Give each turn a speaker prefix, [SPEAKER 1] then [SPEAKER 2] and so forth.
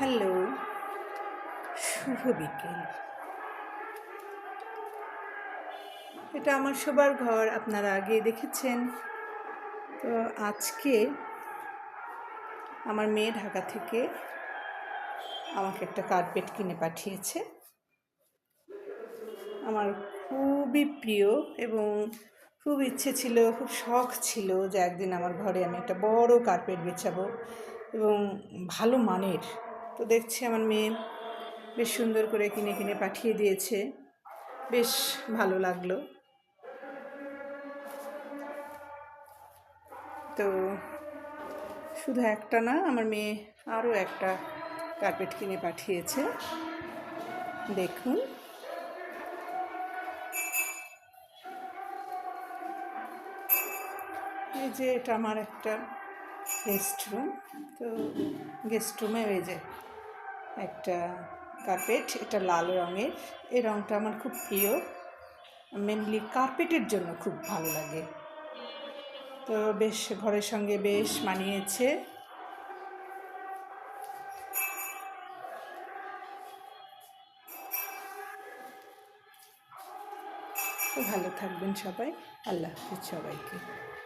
[SPEAKER 1] Hello, শুভ বিকেল। এটা আমার শোবার ঘর, আপনারা আগে দেখেছেন। তো আজকে আমার মেয়ে ঢাকা থেকে আমাকে একটা কার্পেট কিনে পাঠিয়েছে। আমার খুবই প্রিয় এবং খুব ইচ্ছে ছিল, খুব শখ ছিল যে একদিন আমার ঘরে আমি একটা বড় কার্পেট বেছাবো এবং ভালো মানের তো দেখছি আমার মেয়ে বেশ সুন্দর করে কিনে কিনে পাঠিয়ে দিয়েছে। বেশ ভালো লাগল। তো শুধু একটা না, আমার মেয়ে আরও একটা কার্পেট কিনে পাঠিয়েছে। দেখুন। এই যে এটা আমার একটা গেস্ট রুম তো গেস্ট রুমে ওই যে একটা কার্পেট এটা লাল রঙের। এই রঙটা আমার খুব প্রিয়। মেনলি কার্পেটের জন্য খুব ভালো লাগে। তো বেশ, ঘরের সঙ্গে বেশ মানিয়েছে। ভালো থাকবেন সবাই। আল্লাহ হাফিজ সবাইকে।